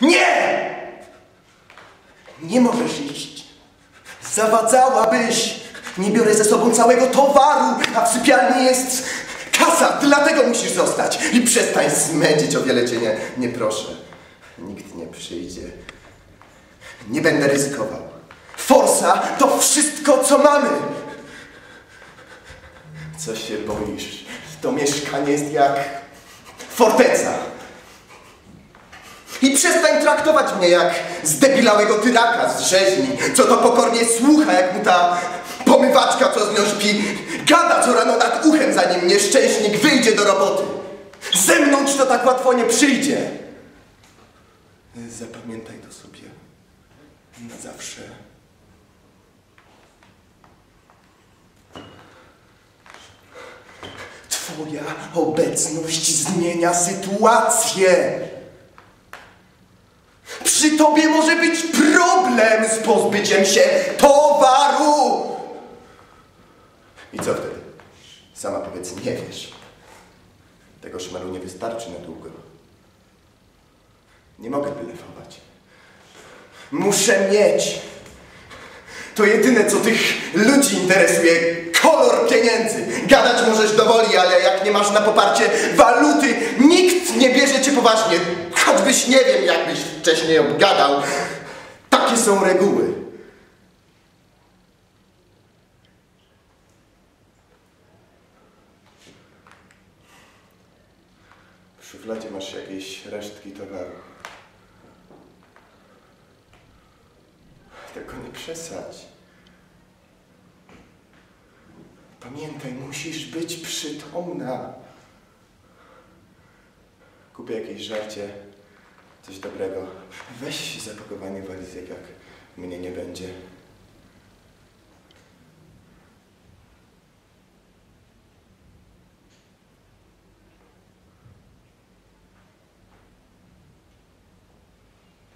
Nie! Nie możesz iść. Zawadzałabyś. Nie biorę ze sobą całego towaru, a w sypialni jest kasa, dlatego musisz zostać. I przestań smędzić, o wiele cię nie, nie proszę. Nikt nie przyjdzie. Nie będę ryzykował. Forsa to wszystko, co mamy. Co się boisz? To mieszkanie jest jak forteca. I przestań traktować mnie jak zdebilałego tyraka z rzeźni, co to pokornie słucha, jak mu ta pomywaczka, co z nią śpi, gada co rano nad uchem, zanim nieszczęśnik wyjdzie do roboty. Ze mną ci to tak łatwo nie przyjdzie. Zapamiętaj to sobie na zawsze. Twoja obecność zmienia sytuację. Przy tobie może być problem z pozbyciem się towaru. I co wtedy? Sama powiedz, nie wiesz. Tego szmalu nie wystarczy na długo. Nie mogę bylefować. Muszę mieć. To jedyne, co tych ludzi interesuje. Kolor pieniędzy. Gadać możesz do woli, ale jak nie masz na poparcie waluty, nikt nie bierze cię poważnie. Choćbyś nie wiem, jakbyś wcześniej obgadał. Takie są reguły. W szufladzie masz jakieś resztki towaru. Tylko nie przesadź. Pamiętaj, musisz być przytomna. Kupię jakieś żarcie, coś dobrego. Weź zapakowanie walizek, jak mnie nie będzie.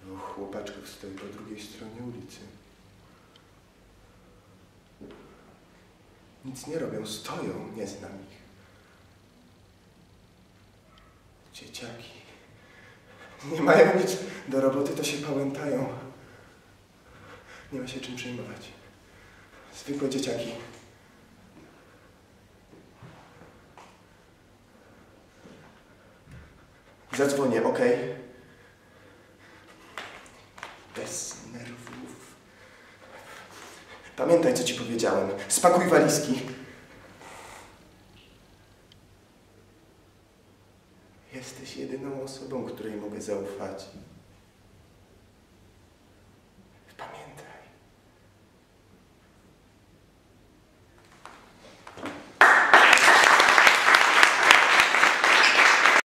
Dwóch chłopaczków stoi po drugiej stronie ulicy. Nic nie robią, stoją, nie znam ich. Dzieciaki. Nie mają nic do roboty, to się pałętają. Nie ma się czym przejmować. Zwykłe dzieciaki. Zadzwonię, okej? Bez Pamiętaj, co ci powiedziałem. Spakuj walizki. Jesteś jedyną osobą, której mogę zaufać.